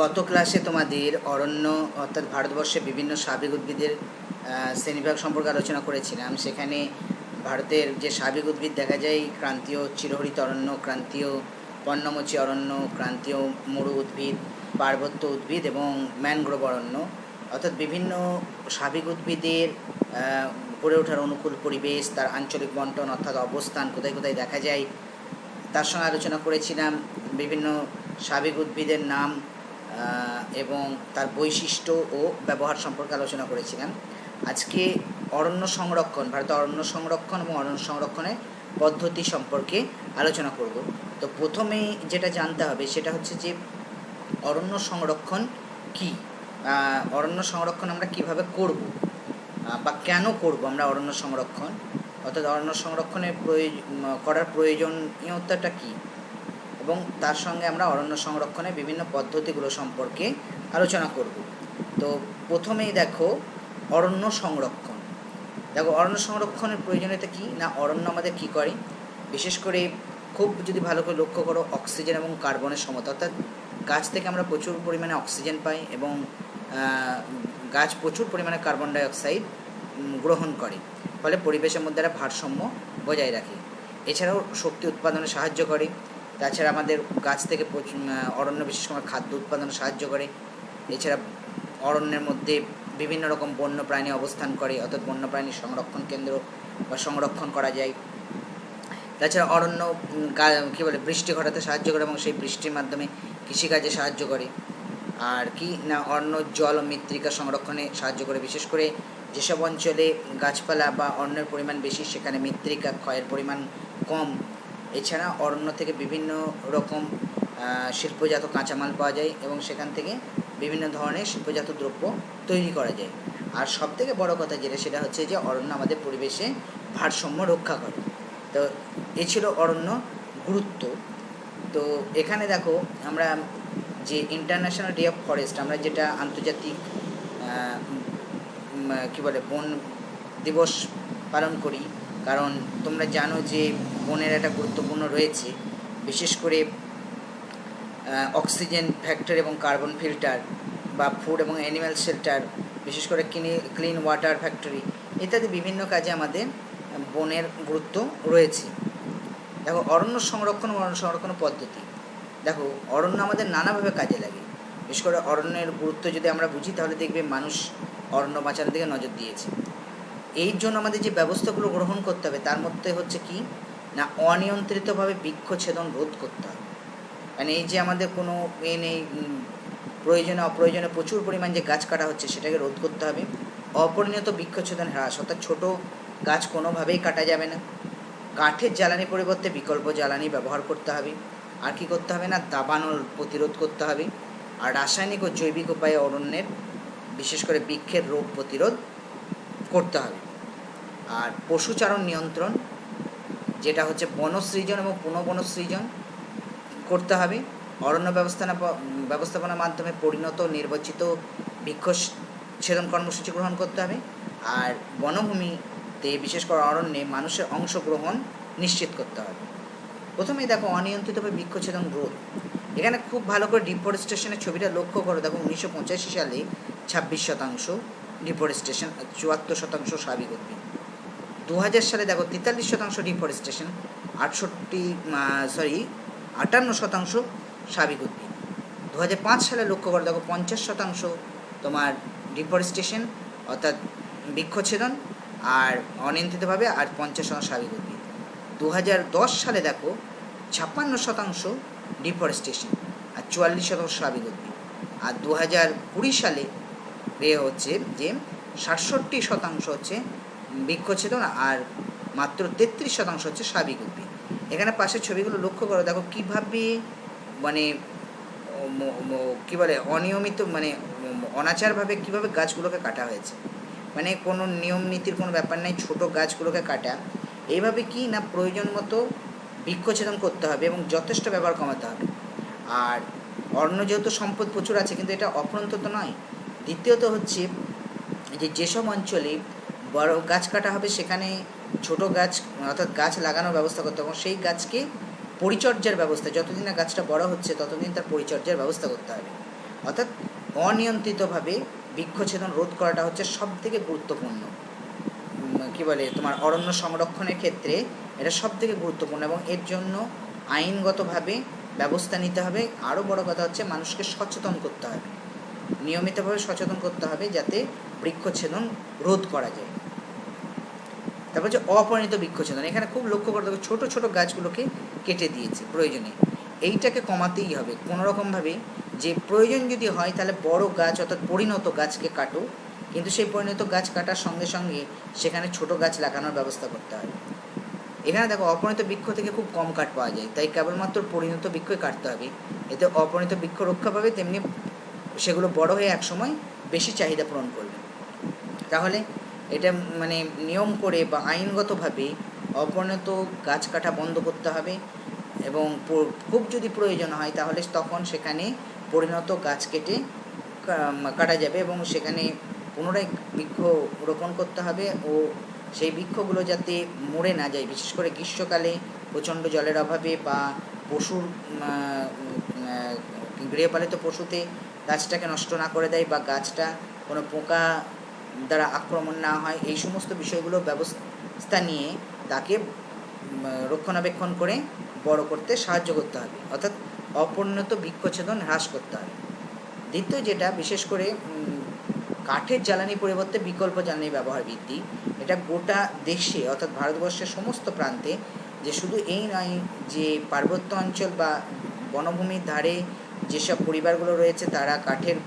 গত ক্লাসে তোমাদের অরণ্য, অর্থাৎ ভারতবর্ষে বিভিন্ন সাবেক উদ্ভিদের শ্রেণীবিভাগ সম্পর্কে আলোচনা করেছিলাম। সেখানে ভারতের যে সাবেক উদ্ভিদ দেখা যায়, ক্রান্তীয় চিরহরিত অরণ্য, ক্রান্তীয় পর্ণমোচী অরণ্য, ক্রান্তীয় মরু উদ্ভিদ, পার্বত্য উদ্ভিদ এবং ম্যানগ্রোভ অরণ্য, অর্থাৎ বিভিন্ন সাবেক উদ্ভিদের গড়ে ওঠার অনুকূল পরিবেশ, তার আঞ্চলিক বন্টন, অর্থাৎ অবস্থান কোথায় কোথায় দেখা যায়, তার সঙ্গে আলোচনা করেছিলাম। বিভিন্ন সাবেক উদ্ভিদের নাম এবং তার বৈশিষ্ট্য ও ব্যবহার সম্পর্কে আলোচনা করেছিলাম আজকে অরণ্য সংরক্ষণ ভারতের অরণ্য সংরক্ষণ এবং অরণ্য সংরক্ষণের পদ্ধতি সম্পর্কে আলোচনা করব। তো প্রথমেই যেটা জানতে হবে সেটা হচ্ছে যে অরণ্য সংরক্ষণ কি? অরণ্য সংরক্ষণ আমরা কীভাবে করব? বা কেন করব আমরা অরণ্য সংরক্ষণ? অর্থাৎ অরণ্য সংরক্ষণের প্রয়োজ উম, করার প্রয়োজনীয়তাটা কী? এবং তার সঙ্গে আমরা অরণ্য সংরক্ষণের বিভিন্ন পদ্ধতিগুলো সম্পর্কে আলোচনা করব। তো প্রথমেই দেখো, অরণ্য সংরক্ষণ। দেখো, অরণ্য সংরক্ষণের প্রয়োজনীয়তা কী না অরণ্য আমাদের কী করে? বিশেষ করে খুব যদি ভালো করে লক্ষ্য করো, অক্সিজেন এবং কার্বনের সমতা। অর্থাৎ গাছ থেকে আমরা প্রচুর পরিমাণে অক্সিজেন পাই এবং গাছ প্রচুর পরিমাণে কার্বন ডাই অক্সাইড গ্রহণ করে। ফলে পরিবেশের মধ্যে একটা ভারসাম্য বজায় রাখে। এছাড়াও শক্তি উৎপাদনে সাহায্য করে। তাছাড়া আমাদের গাছ থেকে অরণ্য বিশেষ করে খাদ্য উৎপাদনে সাহায্য করে। এছাড়া অরণ্যের মধ্যে বিভিন্ন রকম বন্য প্রাণী অবস্থান করে, অর্থাৎ বন্য প্রাণীর সংরক্ষণ কেন্দ্র বা সংরক্ষণ করা যায়। তাছাড়া অরণ্য কী বলে, বৃষ্টি ঘটাতে সাহায্য করে এবং সেই বৃষ্টির মাধ্যমে কৃষিকাজে সাহায্য করে। আর কি না, অরণ্য জল ও মৃত্তিকা সংরক্ষণে সাহায্য করে। বিশেষ করে যেসব অঞ্চলে গাছপালা বা অন্যের পরিমাণ বেশি, সেখানে মৃত্তিকা ক্ষয়ের পরিমাণ কম। এছাড়া অরণ্য থেকে বিভিন্ন রকম শিল্পজাত কাঁচামাল পাওয়া যায় এবং সেখান থেকে বিভিন্ন ধরনের শিল্পজাত দ্রব্য তৈরি করা যায়। আর সব থেকে বড় কথা যেটা, সেটা হচ্ছে যে অরণ্য আমাদের পরিবেশে ভারসাম্য রক্ষা করে। তো এ ছিল অরণ্য গুরুত্ব। তো এখানে দেখো, আমরা যে ইন্টারন্যাশনাল ডে অফ ফরেস্ট আমরা যেটা আন্তর্জাতিক কী বলে, বন দিবস পালন করি, কারণ তোমরা জানো যে বনের একটা গুরুত্বপূর্ণ রয়েছে, বিশেষ করে অক্সিজেন ফ্যাক্টর এবং কার্বন ফিল্টার বা ফুড এবং অ্যানিম্যাল শেল্টার, বিশেষ করে ক্লিন ক্লিন ওয়াটার ফ্যাক্টরি ইত্যাদি বিভিন্ন কাজে আমাদের বনের গুরুত্ব রয়েছে। দেখো, অরণ্য সংরক্ষণ অরণ্য সংরক্ষণ পদ্ধতি। দেখো, অরণ্য আমাদের নানাভাবে কাজে লাগে। বিশেষ করে অরণ্যের গুরুত্ব যদি আমরা বুঝি, তাহলে দেখবে মানুষ অরণ্য বাঁচানোর দিকে নজর দিয়েছে। এই জন্য আমাদের যে ব্যবস্থাগুলো গ্রহণ করতে হবে, তার মধ্যে হচ্ছে কি? না, অনিয়ন্ত্রিতভাবে বৃক্ষছেদন রোধ করতে হবে। মানে এই যে আমাদের কোনো এ নেই প্রয়োজনে অপ্রয়োজনে প্রচুর পরিমাণ যে গাছ কাটা হচ্ছে সেটাকে রোধ করতে হবে। অপরিণত বৃক্ষছেদন হ্রাস, অর্থাৎ ছোটো গাছ কোনোভাবেই কাটা যাবে না। কাঠের জ্বালানি পরিবর্তে বিকল্প জ্বালানি ব্যবহার করতে হবে। আর কি করতে হবে না, দাবানল প্রতিরোধ করতে হবে। আর রাসায়নিক ও জৈবিক উপায়ে অরণ্যের, বিশেষ করে বৃক্ষের রোগ প্রতিরোধ করতে হবে। আর পশুচারণ নিয়ন্ত্রণ যেটা হচ্ছে বনসৃজন এবং পুনঃবনসৃজন করতে হবে। অরণ্য ব্যবস্থাপনা ব্যবস্থাপনার মাধ্যমে পরিণত, নির্বাচিত বৃক্ষ ছেদন কর্মসূচি গ্রহণ করতে হবে। আর বনভূমিতে বিশেষ করে অরণ্যে মানুষের অংশগ্রহণ নিশ্চিত করতে হবে। প্রথমেই দেখো অনিয়ন্ত্রিতভাবে বৃক্ষছেদন রোধ। এখানে খুব ভালো করে ডিফরেস্টেশনের ছবিটা লক্ষ্য করো। দেখো উনিশশো পঁচাশি সালে ছাব্বিশ শতাংশ ডিফরেস্টেশন, চুয়াত্তর শতাংশ স্বাভাবিক উদ্ভিদ। দু হাজার সালে দেখো তেতাল্লিশ শতাংশ ডিফরেস্টেশন, আটষট্টি সরি আটান্ন শতাংশ সাবিক উদ্ভিদ। দু হাজার পাঁচ সালে লক্ষ্য করে, দেখো পঞ্চাশ শতাংশ তোমার ডিফরেস্টেশন, অর্থাৎ বৃক্ষছেদন আর অনিয়ন্ত্রিতভাবে আর পঞ্চাশ শতাংশ সাবিক উদ্ভিদ। দু হাজার দশ সালে দেখো ছাপ্পান্ন শতাংশ ডিফরেস্টেশন আর চুয়াল্লিশ শতাংশ স্বাভাবিক উদ্ভিদ। আর দু হাজার কুড়ি সালে এ হচ্ছে যে সাতষট্টি শতাংশ হচ্ছে বৃক্ষছেদন আর মাত্র তেত্রিশ শতাংশ হচ্ছে স্বাভাবিক উদ্ভিদ। এখানে পাশের ছবিগুলো লক্ষ্য করো, দেখো কীভাবে মানে কী বলে, অনিয়মিত মানে অনাচারভাবে কীভাবে গাছগুলোকে কাটা হয়েছে। মানে কোনো নিয়ম নীতির কোনো ব্যাপার নেই, ছোটো গাছগুলোকে কাটা। এইভাবে কি না প্রয়োজন মতো বৃক্ষচ্ছেদন করতে হবে এবং যথেষ্ট ব্যবহার কমাতে হবে। আর অন্য যেহেতু সম্পদ প্রচুর আছে, কিন্তু এটা অপরন্তত নয়। দ্বিতীয়ত হচ্ছে যে যেসব অঞ্চলে বড় গাছ কাটা হবে, সেখানে ছোট গাছ, অর্থাৎ গাছ লাগানোর ব্যবস্থা করতে হবে। এবং সেই গাছকে পরিচর্যার ব্যবস্থা, যতদিন না গাছটা বড় হচ্ছে, ততদিন তার পরিচর্যার ব্যবস্থা করতে হবে। অর্থাৎ অনিয়ন্ত্রিতভাবে বৃক্ষছেদন রোধ করাটা হচ্ছে সব থেকে গুরুত্বপূর্ণ কি বলে, তোমার অরণ্য সংরক্ষণের ক্ষেত্রে এটা সব থেকে গুরুত্বপূর্ণ এবং এর জন্য আইনগতভাবে ব্যবস্থা নিতে হবে। আরও বড় কথা হচ্ছে, মানুষকে সচেতন করতে হবে। নিয়মিতভাবে সচেতন করতে হবে যাতে বৃক্ষছেদন রোধ করা যায়। তারপর হচ্ছে অপরিণত বৃক্ষছেদন এখানে খুব লক্ষ্য করতে হবে, ছোটো ছোটো গাছগুলোকে কেটে দিয়েছে প্রয়োজনে। এইটাকে কমাতেই হবে। কোনোরকমভাবে যে প্রয়োজন যদি হয়, তাহলে বড় গাছ অর্থাৎ পরিণত গাছকে কাটো। কিন্তু সেই পরিণত গাছ কাটার সঙ্গে সঙ্গে সেখানে ছোট গাছ লাগানোর ব্যবস্থা করতে হবে এখানে দেখো, অপরিণত বৃক্ষ থেকে খুব কম কাঠ পাওয়া যায়। তাই কেবলমাত্র পরিণত বৃক্ষই কাটতে হবে। এতে অপরিণত বৃক্ষ রক্ষা পাবে, তেমনি সেগুলো বড় হয়ে একসময় বেশি চাহিদা পূরণ করবে। তাহলে এটা মানে নিয়ম করে বা আইনগতভাবে অপরিণত গাছ কাটা বন্ধ করতে হবে এবং খুব যদি প্রয়োজন হয় তাহলে তখন সেখানে পরিণত গাছ কেটে কাটা যাবে এবং সেখানে পুনরায় বৃক্ষ রোপণ করতে হবে ও সেই বৃক্ষগুলো যাতে মরে না যায়। বিশেষ করে গ্রীষ্মকালে প্রচণ্ড জলের অভাবে বা পশুর গৃহপালিত পশুতে গাছটাকে নষ্ট না করে দেয় বা গাছটা কোনো পোকা দ্বারা আক্রমণ না হয়, এই সমস্ত বিষয়গুলো ব্যবস্থা নিয়ে তাকে রক্ষণাবেক্ষণ করে বড় করতে সাহায্য করতে হবে। অর্থাৎ অপরিণত বৃক্ষছেদন হ্রাস করতে হবে। দ্বিতীয় যেটা, বিশেষ করে কাঠের জ্বালানি পরিবর্তে বিকল্প জ্বালানি ব্যবহার বৃদ্ধি এটা গোটা দেশে, অর্থাৎ ভারতবর্ষের সমস্ত প্রান্তে, যে শুধু এই নয় যে পার্বত্য অঞ্চল বা বনভূমির ধারে যেসব পরিবারগুলো রয়েছে, তারা কাঠের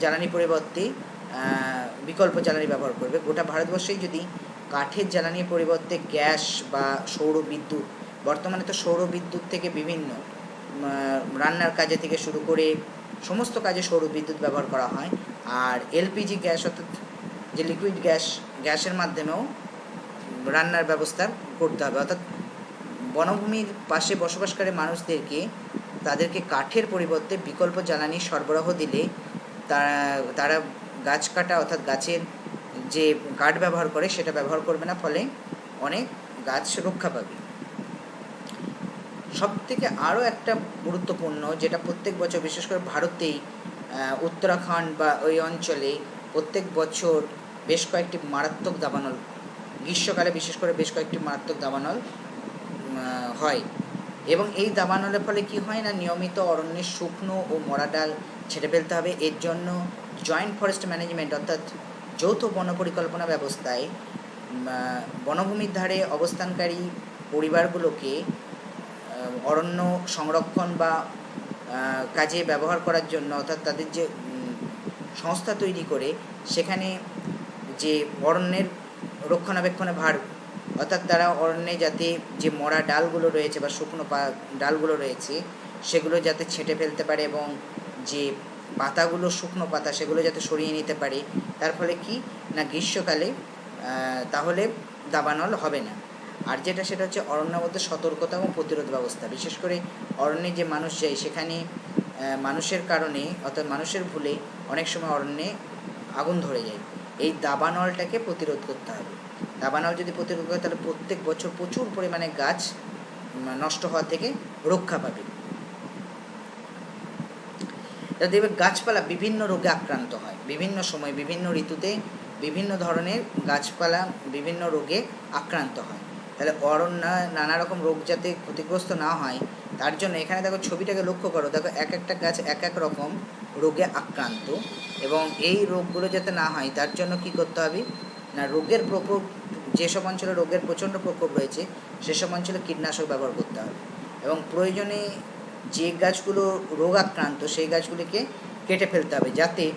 জ্বালানি পরিবর্তে বিকল্প জ্বালানি ব্যবহার করবে। গোটা ভারতবর্ষেই যদি কাঠের জ্বালানির পরিবর্তে গ্যাস বা সৌর বিদ্যুৎ, বর্তমানে তো সৌর বিদ্যুৎ থেকে বিভিন্ন রান্নার কাজে থেকে শুরু করে সমস্ত কাজে সৌর বিদ্যুৎ ব্যবহার করা হয়। আর এলপিজি গ্যাস অর্থাৎ যে লিকুইড গ্যাস, গ্যাসের মাধ্যমেও রান্নার ব্যবস্থা করতে হবে। অর্থাৎ বনভূমির পাশে বসবাসকারী মানুষদেরকে তাদেরকে কাঠের পরিবর্তে বিকল্প জ্বালানি সরবরাহ দিলে তারা তারা গাছ কাটা অর্থাৎ গাছের যে কাঠ ব্যবহার করে, সেটা ব্যবহার করবে না, ফলে অনেক গাছ রক্ষা পাবে। সব থেকে আরও একটা গুরুত্বপূর্ণ, যেটা প্রত্যেক বছর, বিশেষ করে ভারতেই উত্তরাখণ্ড বা ওই অঞ্চলে প্রত্যেক বছর বেশ কয়েকটি মারাত্মক দাবানল, গ্রীষ্মকালে বিশেষ করে বেশ কয়েকটি মারাত্মক দাবানল হয়। এবং এই দাবানলের ফলে কি হয় না, নিয়মিত অরণ্যের শুকনো ও মরা ডাল ছেড়ে ফেলতে হবে। এর জন্য জয়েন্ট ফরেস্ট ম্যানেজমেন্ট অর্থাৎ যৌথ বন পরিকল্পনা ব্যবস্থায় বনভূমির ধারে অবস্থানকারী পরিবারগুলোকে অরণ্য সংরক্ষণ বা কাজে ব্যবহার করার জন্য অর্থাৎ তাদের যে সংস্থা তৈরি করে, সেখানে যে অরণ্যের রক্ষণাবেক্ষণের ভার, অর্থাৎ তারা অরণ্যে যাতে যে মরা ডালগুলো রয়েছে বা শুকনো পা, ডালগুলো রয়েছে, সেগুলো যাতে ছেঁটে ফেলতে পারে এবং যে পাতাগুলো, শুকনো পাতা সেগুলো যাতে সরিয়ে নিতে পারে। তার ফলে কি? না গ্রীষ্মকালে তাহলে দাবানল হবে না। আর যেটা, সেটা হচ্ছে অরণ্যের মধ্যে সতর্কতা এবং প্রতিরোধ ব্যবস্থা। বিশেষ করে অরণ্যে যে মানুষ যায়, সেখানে মানুষের কারণে, অর্থাৎ মানুষের ভুলে অনেক সময় অরণ্যে আগুন ধরে যায়। এই দাবানলটাকে প্রতিরোধ করতে হবে। দাবানল যদি প্রতিরোধ করে, তাহলে প্রত্যেক বছর প্রচুর পরিমাণে গাছ নষ্ট হওয়া থেকে রক্ষা পাবে। তা দেখবে গাছপালা বিভিন্ন রোগে আক্রান্ত হয়। বিভিন্ন সময় বিভিন্ন ঋতুতে বিভিন্ন ধরনের গাছপালা বিভিন্ন রোগে আক্রান্ত হয়। তাহলে অরণ্য নানা রকম রোগ যাতে ক্ষতিগ্রস্ত না হয়, তার জন্য এখানে দেখো ছবিটাকে লক্ষ্য করো। দেখো এক একটা গাছ এক এক রকম রোগে আক্রান্ত এবং এই রোগগুলো যাতে না হয়, তার জন্য কি করতে হবে? না, রোগের প্রকোপ, যেসব অঞ্চলে রোগের প্রচণ্ড প্রকোপ রয়েছে, সেসব অঞ্চলে কীটনাশক ব্যবহার করতে হবে। এবং প্রয়োজনে যে গাছগুলো রোগ আক্রান্ত সেই গাছগুলিকে কেটে ফেলতে হবে যাতে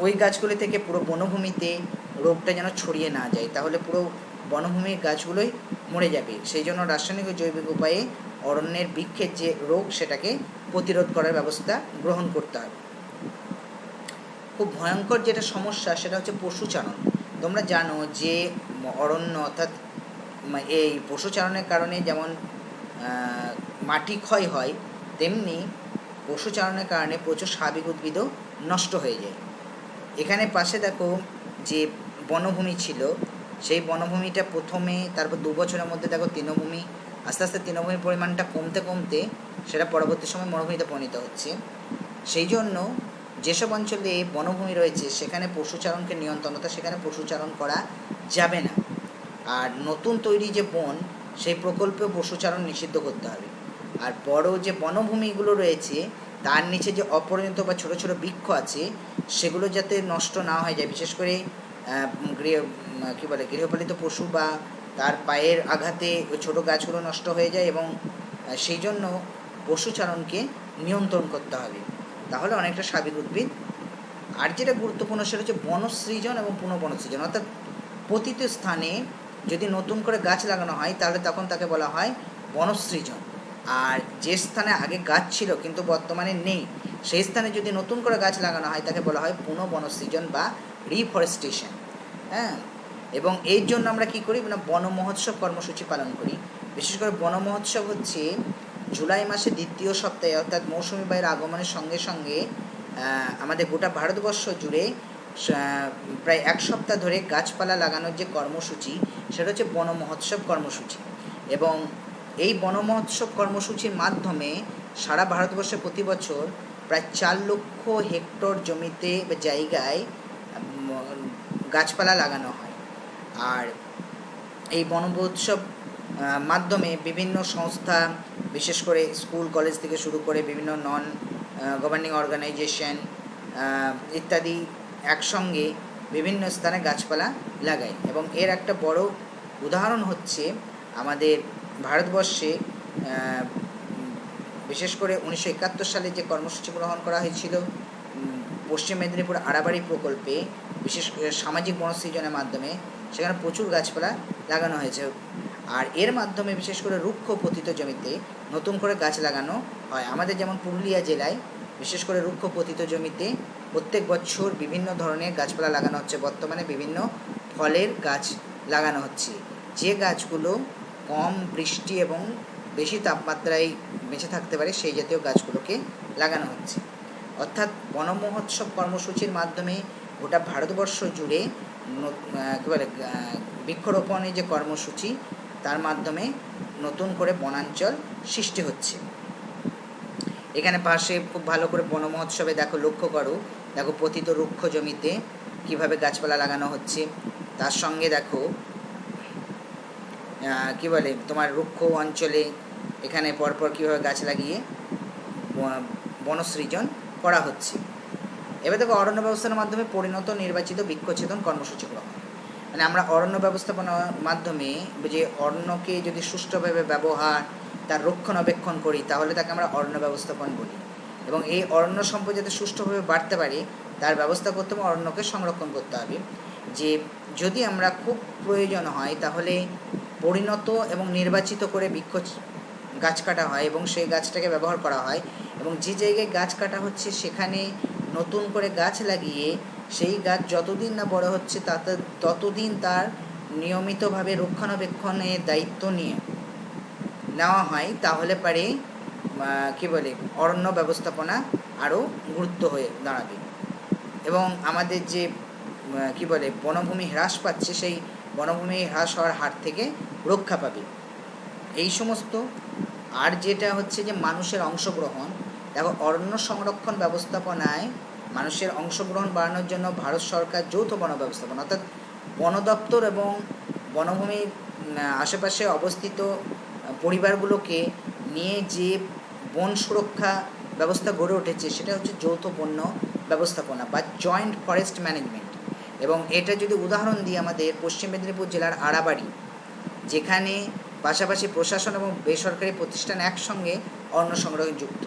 ওই গাছগুলি থেকে পুরো বনভূমিতে রোগটা যেন ছড়িয়ে না যায়। তাহলে পুরো বনভূমির গাছগুলোই মরে যাবে। সেই জন্য রাসায়নিক ও জৈবিক উপায়ে অরণ্যের বৃক্ষের যে রোগ, সেটাকে প্রতিরোধ করার ব্যবস্থা গ্রহণ করতে হবে। খুব ভয়ঙ্কর যেটা সমস্যা, সেটা হচ্ছে পশুচারণ। তোমরা জানো যে অরণ্য অর্থাৎ এই পশুচারণের কারণে যেমন মাটি ক্ষয় হয়, তেমনি পশুচারণের কারণে প্রচুর স্বাভাবিক উদ্ভিদও নষ্ট হয়ে যায়। এখানে পাশে দেখো যে বনভূমি ছিল, সেই বনভূমিটা প্রথমে, তারপর দু বছরের মধ্যে দেখো তৃণভূমি, আস্তে আস্তে তৃণভূমির পরিমাণটা কমতে কমতে সেটা পরবর্তী সময় মরুভূমিতে পরিণত হচ্ছে। সেই জন্য যেসব অঞ্চলে বনভূমি রয়েছে, সেখানে পশুচারণকে নিয়ন্ত্রণ, অর্থাৎ সেখানে পশুচারণ করা যাবে না। আর নতুন তৈরি যে বন, সেই প্রকল্পেও পশুচারণ নিষিদ্ধ করতে হবে। আর বড় যে বনভূমিগুলো রয়েছে, তার নিচে যে অপরিণত বা ছোট ছোট বৃক্ষ আছে, সেগুলো যাতে নষ্ট না হয়ে যায়, বিশেষ করে গৃহ কী বলে, গৃহপালিত পশু বা তার পায়ের আঘাতে ওই ছোটো গাছগুলো নষ্ট হয়ে যায় এবং সেই জন্য পশুচারণকে নিয়ন্ত্রণ করতে হবে। তাহলে অনেকটা স্বাভাবিক উদ্ভিদ। আর যেটা গুরুত্বপূর্ণ, সেটা হচ্ছে বনসৃজন এবং পুনঃবনসৃজন। অর্থাৎ প্রতিটি স্থানে যদি নতুন করে গাছ লাগানো হয়, তাহলে তখন তাকে বলা হয় বনসৃজন। আর যে স্থানে আগে গাছ ছিল কিন্তু বর্তমানে নেই, সেই স্থানে যদি নতুন করে গাছ লাগানো হয়, তাকে বলা হয় পুনঃবনসৃজন বা রিফরেস্টেশন হ্যাঁ? এবং এর জন্য আমরা কি করি? না বন মহোৎসব কর্মসূচি পালন করি। বিশেষ করে বন মহোৎসব হচ্ছে জুলাই মাসের দ্বিতীয় সপ্তাহে, অর্থাৎ মৌসুমী বায়ুর আগমনের সঙ্গে সঙ্গে আমাদের গোটা ভারতবর্ষ জুড়ে প্রায় এক সপ্তাহ ধরে গাছপালা লাগানোর যে কর্মসূচি, সেটা হচ্ছে বন মহোৎসব কর্মসূচি। এবং এই বনমহোৎসব কর্মসূচির মাধ্যমে সারা ভারতবর্ষে প্রতি বছর প্রায় চার লক্ষ হেক্টর জমিতে বা জায়গায় গাছপালা লাগানো হয়। আর এই বন মহোৎসব মাধ্যমে বিভিন্ন সংস্থা, বিশেষ করে স্কুল, কলেজ থেকে শুরু করে বিভিন্ন নন গভর্নিং অর্গানাইজেশন ইত্যাদি একসঙ্গে বিভিন্ন স্থানে গাছপালা লাগায়। এবং এর একটা বড় উদাহরণ হচ্ছে আমাদের ভারতবর্ষে বিশেষ করে উনিশশো একাত্তর সালে যে কর্মসূচি গ্রহণ করা হয়েছিল পশ্চিম মেদিনীপুর আড়াবাড়ি প্রকল্পে, বিশেষ সামাজিক বনসৃজনের মাধ্যমে, সেখানে প্রচুর গাছপালা লাগানো হয়েছে। আর এর মাধ্যমে বিশেষ করে রুক্ষ পতিত জমিতে নতুন করে গাছ লাগানো হয়। আমাদের যেমন পুরুলিয়া জেলায় বিশেষ করে রুক্ষ পতিত জমিতে প্রত্যেক বছর বিভিন্ন ধরনের গাছপালা লাগানো হচ্ছে। বর্তমানে বিভিন্ন ফলের গাছ লাগানো হচ্ছে। যে গাছগুলো কম বৃষ্টি এবং বেশি তাপমাত্রায় বেঁচে থাকতে পারে সেই জাতীয় গাছগুলোকে লাগানো হচ্ছে। অর্থাৎ বনমহোৎসব কর্মসূচির মাধ্যমে গোটা ভারতবর্ষ জুড়ে কী বলে বৃক্ষরোপণের যে কর্মসূচি, তার মাধ্যমে নতুন করে বনাঞ্চল সৃষ্টি হচ্ছে। এখানে পাশে খুব ভালো করে বনমহোৎসবে দেখো, লক্ষ্য করো, দেখো পতিত রুক্ষ জমিতে কীভাবে গাছপালা লাগানো হচ্ছে। তার সঙ্গে দেখো কি বলে, তোমার রুক্ষ অঞ্চলে এখানে পরপর কীভাবে গাছ লাগিয়ে বনসৃজন করা হচ্ছে। এবার দেখো, অরণ্য ব্যবস্থার মাধ্যমে পরিণত নির্বাচিত বৃক্ষছেদন কর্মসূচি গ্রহণ মানে আমরা অরণ্য ব্যবস্থাপনার মাধ্যমে যে অরণ্যকে যদি সুষ্ঠুভাবে ব্যবহার, তার রক্ষণাবেক্ষণ করি, তাহলে তাকে আমরা অরণ্য ব্যবস্থাপন বলি। এবং এই অরণ্য সম্পদ যাতে সুষ্ঠুভাবে বাড়তে পারে, তার ব্যবস্থা করতে হবে অরণ্যকে সংরক্ষণ করতে হবে। যে যদি আমরা খুব প্রয়োজন হয়, তাহলে পরিণত এবং নির্বাচিত করে বৃক্ষ গাছ কাটা হয় এবং সেই গাছটাকে ব্যবহার করা হয় এবং যে জায়গায় গাছ কাটা হচ্ছে সেখানে নতুন করে গাছ লাগিয়ে সেই গাছ যতদিন না বড় হচ্ছে তাতে, ততদিন তার নিয়মিতভাবে রক্ষণাবেক্ষণের দায়িত্ব নিয়ে নেওয়া হয়, তাহলে পারে কি বলে, অরণ্য ব্যবস্থাপনা আরও গুরুত্ব হয়ে দাঁড়াবে। এবং আমাদের যে কি বলে, বনভূমি হ্রাস পাচ্ছে সেই বনভূমি হ্রাস হওয়ার হার থেকে রক্ষা পাবে। এই সমস্ত, আর যেটা হচ্ছে যে মানুষের অংশগ্রহণ, দেখো, অরণ্য সংরক্ষণ ব্যবস্থাপনায় মানুষের অংশগ্রহণ বাড়ানোর জন্য ভারত সরকার যৌথ বন ব্যবস্থাপনা, অর্থাৎ বন দপ্তর এবং বনভূমির আশেপাশে অবস্থিত পরিবারগুলোকে নিয়ে যে বন সুরক্ষা ব্যবস্থা গড়ে উঠেছে, সেটা হচ্ছে যৌথ বন্য ব্যবস্থাপনা বা জয়েন্ট ফরেস্ট ম্যানেজমেন্ট এবং এটা যদি উদাহরণ দিই আমাদের পশ্চিম মেদিনীপুর জেলার আড়াবাড়ি যেখানে পাশাপাশি প্রশাসন এবং বেসরকারি প্রতিষ্ঠান একসঙ্গে অন্ন সংগ্রহে যুক্ত।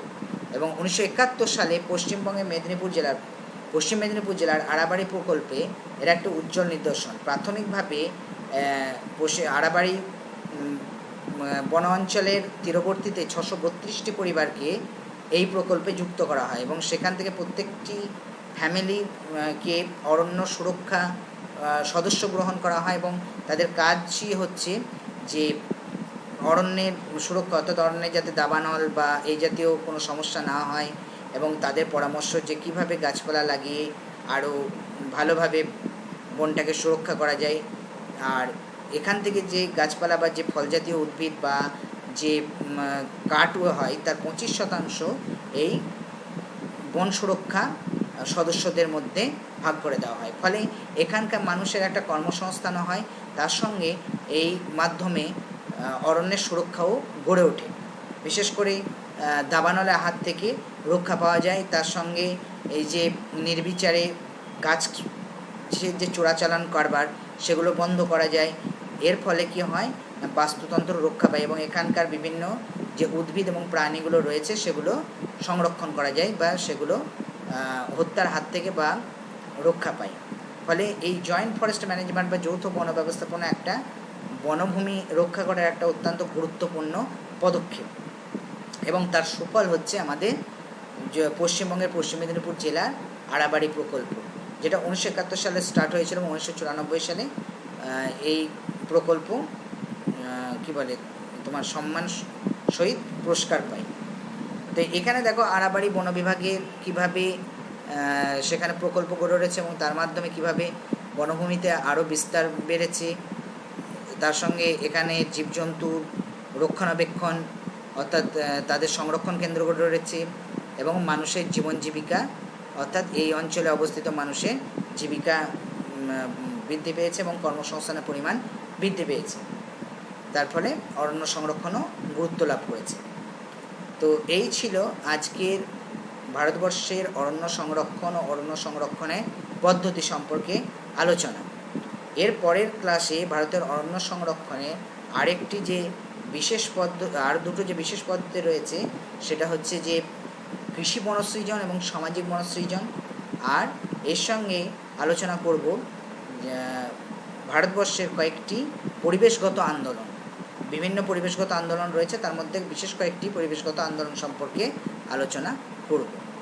এবং উনিশশো একাত্তর সালে পশ্চিমবঙ্গের মেদিনীপুর জেলার, পশ্চিম মেদিনীপুর জেলার আড়াবাড়ি প্রকল্পে এর একটা উজ্জ্বল নিদর্শন। প্রাথমিকভাবে আড়াবাড়ি বন অঞ্চলের তীরবর্তীতে ছশো বত্রিশটি পরিবারকে এই প্রকল্পে যুক্ত করা হয় এবং সেখান থেকে প্রত্যেকটি ফ্যামিলি কে অরণ্য সুরক্ষা সদস্য গ্রহণ করা হয় এবং তাদের কাজই হচ্ছে যে অরণ্যের সুরক্ষা, অর্থাৎ অরণ্যে যাতে দাবানল বা এই জাতীয় কোনো সমস্যা না হয় এবং তাদের পরামর্শ যে কীভাবে গাছপালা লাগিয়ে আরও ভালোভাবে বনটাকে সুরক্ষা করা যায়। আর এখান থেকে যে গাছপালা বা যে ফলজাতীয় উদ্ভিদ বা যে কাঠ হয়, তার পঁচিশ শতাংশ এই বন সুরক্ষা সদস্যদের মধ্যে ভাগ করে দেওয়া হয়। ফলে এখানকার মানুষের একটা কর্মসংস্থানও হয়, তার সঙ্গে এই মাধ্যমে অরণ্যের সুরক্ষাও গড়ে ওঠে। বিশেষ করে দাবানলের হাত থেকে রক্ষা পাওয়া যায়, তার সঙ্গে এই যে নির্বিচারে গাছ যে চোরাচালান কারবার, সেগুলো বন্ধ করা যায়। এর ফলে কি হয়, বাস্তুতন্ত্র রক্ষা পায় এবং এখানকার বিভিন্ন যে উদ্ভিদ এবং প্রাণীগুলো রয়েছে, সেগুলো সংরক্ষণ করা যায় বা সেগুলো হত্যার হাত থেকে বা রক্ষা পায়। ফলে এই জয়েন্ট ফরেস্ট ম্যানেজমেন্ট বা যৌথ বন ব্যবস্থাপনা একটা বনভূমি রক্ষা করার একটা অত্যন্ত গুরুত্বপূর্ণ পদক্ষেপ। এবং তার সুফল হচ্ছে আমাদের পশ্চিমবঙ্গের পশ্চিম মেদিনীপুর জেলার আড়াবাড়ি প্রকল্প, যেটা উনিশশো একাত্তর সালে স্টার্ট হয়েছিল এবং উনিশশো চুরানব্বই সালে এই প্রকল্প কি বলে, তোমার সম্মান সহিত পুরস্কার পায়। তো এখানে দেখো আড়াবাড়ি বন বিভাগের কীভাবে সেখানে প্রকল্প গড়ে উঠেছে এবং তার মাধ্যমে কীভাবে বনভূমিতে আরও বিস্তার বেড়েছে। তার সঙ্গে এখানে জীবজন্তুর রক্ষণাবেক্ষণ, অর্থাৎ তাদের সংরক্ষণ কেন্দ্র গড়ে উঠেছে এবং মানুষের জীবন জীবিকা, অর্থাৎ এই অঞ্চলে অবস্থিত মানুষের জীবিকা বৃদ্ধি পেয়েছে এবং কর্মসংস্থানের পরিমাণ বৃদ্ধি পেয়েছে। তার ফলে অরণ্য সংরক্ষণও গুরুত্ব লাভ করেছে। তো এই ছিল আজকের ভারতবর্ষের অরণ্য সংরক্ষণ ও অরণ্য সংরক্ষণের পদ্ধতি সম্পর্কে আলোচনা। এর পরের ক্লাসে ভারতের অরণ্য সংরক্ষণে আরেকটি যে বিশেষ পদ্ধতি আর দুটো যে বিশেষ পদ্ধতি রয়েছে, সেটা হচ্ছে যে কৃষি বনসৃজন এবং সামাজিক বনসৃজন। আর এর সঙ্গে আলোচনা করব ভারতবর্ষের কয়েকটি পরিবেশগত আন্দোলন। বিভিন্ন পরিবেশগত আন্দোলন রয়েছে তার মধ্যে বিশেষ কয়েকটি পরিবেশগত আন্দোলন সম্পর্কে আলোচনা করব।